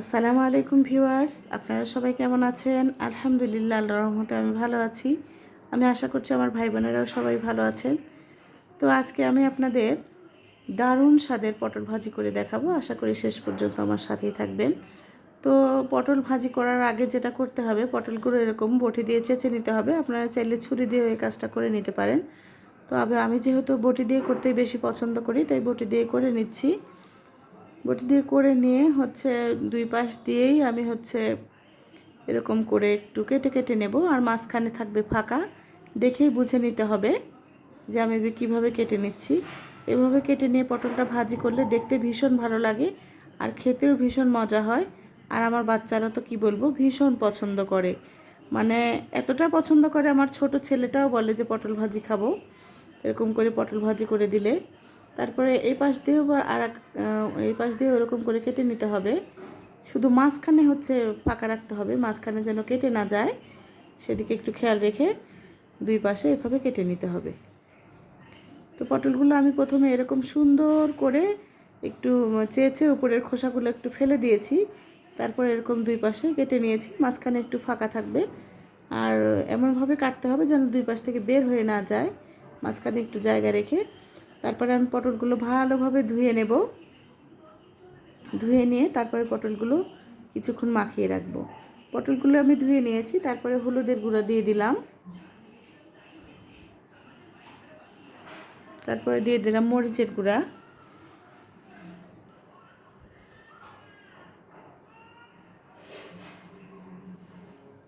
আসসালামু আলাইকুম ভিউয়ার্স, আপনারা সবাই কেমন আছেন? আলহামদুলিল্লাহ আল্লাহ রহমতে আমি ভালো আছি। আমি আশা করছি আমার ভাই বোনেরাও সবাই ভালো আছেন। তো আজকে আমি আপনাদের দারুণ স্বাদের পটল ভাজি করে দেখাবো। আশা করি শেষ পর্যন্ত আমার সাথেই থাকবেন। তো পটল ভাজি করার আগে যেটা করতে হবে, পটলগুলো এরকম বটি দিয়ে চেঁচে নিতে হবে। আপনারা চাইলে ছুরি দিয়ে এই কাজটা করে নিতে পারেন। তো আমি যেহেতু বটি দিয়ে করতেই বেশি পছন্দ করি, তাই বটি দিয়ে করে নিচ্ছি। বটি দিয়ে করে নিয়ে হচ্ছে দুই পাশ দিয়েই আমি হচ্ছে এরকম করে একটু কেটে কেটে নেব আর মাঝখানে থাকবে ফাঁকা। দেখেই বুঝে নিতে হবে যে আমি কীভাবে কেটে নিচ্ছি। এভাবে কেটে নিয়ে পটলটা ভাজি করলে দেখতে ভীষণ ভালো লাগে আর খেতেও ভীষণ মজা হয়। আর আমার বাচ্চারা তো কি বলব, ভীষণ পছন্দ করে। মানে এতটা পছন্দ করে, আমার ছোট ছেলেটাও বলে যে পটল ভাজি খাব। এরকম করে পটল ভাজি করে দিলে তারপরে এই পাশ দিয়েও আর এই পাশ দিয়ে ওরকম করে কেটে নিতে হবে। শুধু মাঝখানে হচ্ছে ফাঁকা রাখতে হবে, মাঝখানে যেন কেটে না যায়। সেদিকে একটু খেয়াল রেখে দুই পাশে এভাবে কেটে নিতে হবে। তো পটলগুলো আমি প্রথমে এরকম সুন্দর করে একটু চেয়েছে উপরের খোসাগুলো একটু ফেলে দিয়েছি। তারপর এরকম দুই পাশে কেটে নিয়েছি, মাঝখানে একটু ফাঁকা থাকবে। আর এমনভাবে কাটতে হবে যেন দুই পাশ থেকে বের হয়ে না যায়। মাঝখানে একটু জায়গা রেখে তারপরে আমি পটলগুলো ভালোভাবে ধুয়ে নেব। ধুয়ে নিয়ে তারপরে পটলগুলো কিছুক্ষণ মাখিয়ে রাখব। পটলগুলো আমি ধুয়ে নিয়েছি, তারপরে হলুদের গুঁড়া দিয়ে দিলাম। তারপরে দিয়ে দিলাম মরিচের গুঁড়া।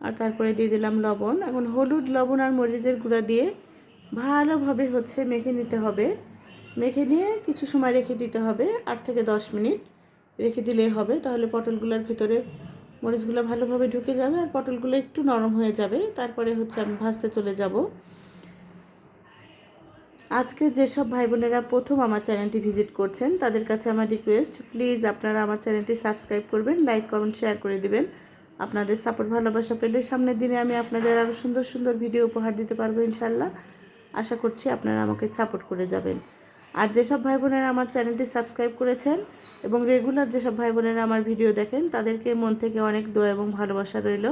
আর তারপরে দিয়ে দিলাম লবণ। এখন হলুদ, লবণ আর মরিচের গুঁড়া দিয়ে ভালোভাবে হচ্ছে মেখে নিতে হবে। মেখে নিয়ে কিছু সময় রেখে দিতে হবে, আট থেকে দশ মিনিট। রেখে দিলেই হবে, তাহলে পটলগুলোর ভেতরে মরিচগুলো ভালোভাবে ঢুকে যাবে আর পটলগুলো একটু নরম হয়ে যাবে। তারপরে হচ্ছে আমি ভাজতে চলে যাব। আজকে যেসব ভাই বোনেরা প্রথম আমার চ্যানেলটি ভিজিট করছেন, তাদের কাছে আমার রিকোয়েস্ট, প্লিজ আপনারা আমার চ্যানেলটি সাবস্ক্রাইব করবেন, লাইক, কমেন্ট, শেয়ার করে দিবেন। আপনাদের সাপোর্ট, ভালোবাসা পেলে সামনের দিনে আমি আপনাদের আরও সুন্দর সুন্দর ভিডিও উপহার দিতে পারব ইনশাল্লাহ। আশা করছি আপনারা আমাকে সাপোর্ট করে যাবেন। আর যেসব ভাই বোনেরা আমার চ্যানেলটি সাবস্ক্রাইব করেছেন এবং রেগুলার যেসব ভাই বোনেরা আমার ভিডিও দেখেন, তাদেরকে মন থেকে অনেক দোয়া এবং ভালোবাসা রইল।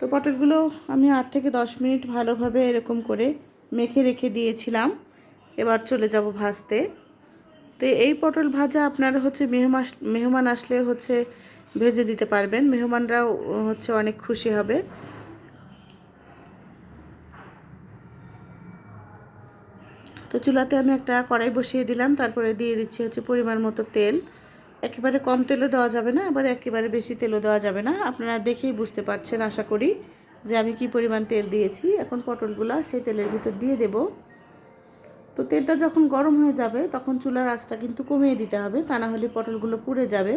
তো পটলগুলো আমি আট থেকে দশ মিনিট ভালোভাবে এরকম করে মেখে রেখে দিয়েছিলাম। এবার চলে যাব ভাজতে। তো এই পটল ভাজা আপনারা হচ্ছে মেহমান মেহমান আসলে হচ্ছে ভেজে দিতে পারবেন। মেহমানরাও হচ্ছে অনেক খুশি হবে। তো চুলাতে আমি একটা কড়াই বসিয়ে দিলাম, তারপরে দিয়ে দিচ্ছি হচ্ছে পরিমাণ মতো তেল। একেবারে কম তেলও দেওয়া যাবে না, আবার একেবারে বেশি তেলও দেওয়া যাবে না। আপনারা দেখেই বুঝতে পারছেন, আশা করি, যে আমি কি পরিমাণ তেল দিয়েছি। এখন পটলগুলো সেই তেলের ভিতর দিয়ে দেব। তো তেলটা যখন গরম হয়ে যাবে, তখন চুলার আঁচটা কিন্তু কমিয়ে দিতে হবে, তা না হলে পটলগুলো পুড়ে যাবে।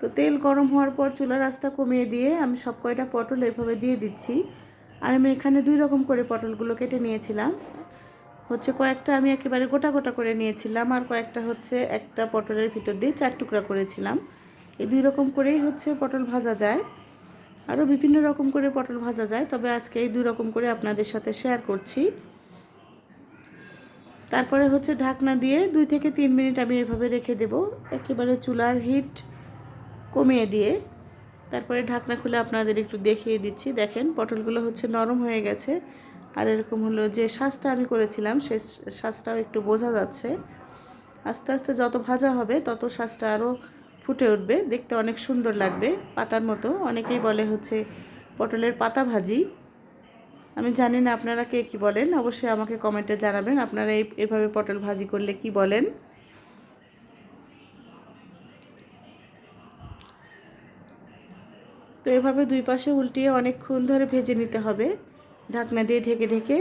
তো তেল গরম হওয়ার পর চুলার আঁচটা কমিয়ে দিয়ে আমি সব কয়টা পটল এভাবে দিয়ে দিচ্ছি। আর আমি এখানে দুই রকম করে পটলগুলো কেটে নিয়েছিলাম। হচ্ছে কয়েকটা আমি একেবারে গোটা গোটা করে নিয়েছিলাম আর কয়েকটা হচ্ছে একটা পটলের ভিতর দিয়ে চার টুকরা করেছিলাম। এই দুই রকম করেই হচ্ছে পটল ভাজা যায়। আরও বিভিন্ন রকম করে পটল ভাজা যায়, তবে আজকে এই দুই রকম করে আপনাদের সাথে শেয়ার করছি। তারপরে হচ্ছে ঢাকনা দিয়ে দুই থেকে তিন মিনিট আমি এভাবে রেখে দেব। একেবারে চুলার হিট কমিয়ে দিয়ে। তারপরে ঢাকনা খুলে আপনাদের একটু দেখিয়ে দিচ্ছি। দেখেন, পটলগুলো হচ্ছে নরম হয়ে গেছে। আর এরকম হলো যে শ্বাসটা আমি করেছিলাম, সে শ্বাসটাও একটু বোঝা যাচ্ছে। আস্তে আস্তে যত ভাজা হবে, তত শ্বাসটা আরও ফুটে উঠবে। দেখতে অনেক সুন্দর লাগবে পাতার মতো। অনেকেই বলে হচ্ছে পটলের পাতা ভাজি। আমি জানি না আপনারা কে কী বলেন। অবশ্যই আমাকে কমেন্টে জানাবেন আপনারা এই, এভাবে পটল ভাজি করলে কি বলেন। তো এভাবে দুই পাশে উল্টিয়ে অনেকক্ষণ ধরে ভেজে নিতে হবে। ঢাকনা দিয়ে ঢেকে ঢেকে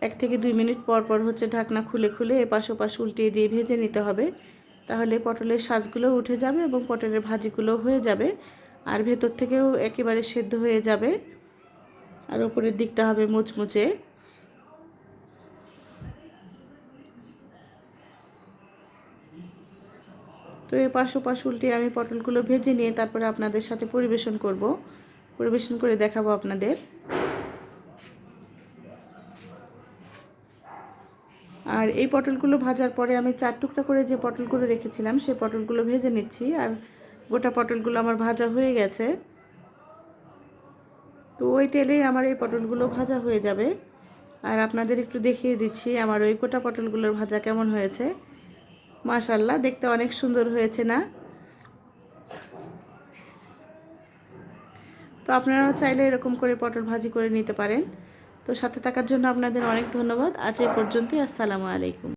এক থেকে দুই মিনিট পর পর হচ্ছে ঢাকনা খুলে খুলে এপাশ ওপাশ উল্টিয়ে দিয়ে ভেজে নিতে হবে। তাহলে পটলের সাজগুলো উঠে যাবে এবং পটলের ভাজিগুলো হয়ে যাবে আর ভেতর থেকেও একেবারে সেদ্ধ হয়ে যাবে। আর ওপরের দিকটা হবে মুচমুচে। তো এ পাশ ওপাশ উল্টে আমি পটলগুলো ভেজে নিয়ে তারপরে আপনাদের সাথে পরিবেশন করব। পরিবেশন করে দেখাবো আপনাদের। আর এই পটলগুলো ভাজার পরে আমি চার টুকরা করে যে পটলগুলো রেখেছিলাম, সেই পটলগুলো ভেজে নিচ্ছি। আর গোটা পটলগুলো আমার ভাজা হয়ে গেছে। তো ওই তেলেই আমার এই পটলগুলো ভাজা হয়ে যাবে। আর আপনাদের একটু দেখিয়ে দিচ্ছি আমার ওই গোটা পটলগুলোর ভাজা কেমন হয়েছে। মাশাল্লাহ দেখতে অনেক সুন্দর হয়েছে না? তো আপনারাও চাইলে এরকম করে পটল ভাজি করে নিতে পারেন। তো সাথে থাকার জন্য আপনাদের অনেক ধন্যবাদ। আজ এ পর্যন্তই, আসসালামু আলাইকুম।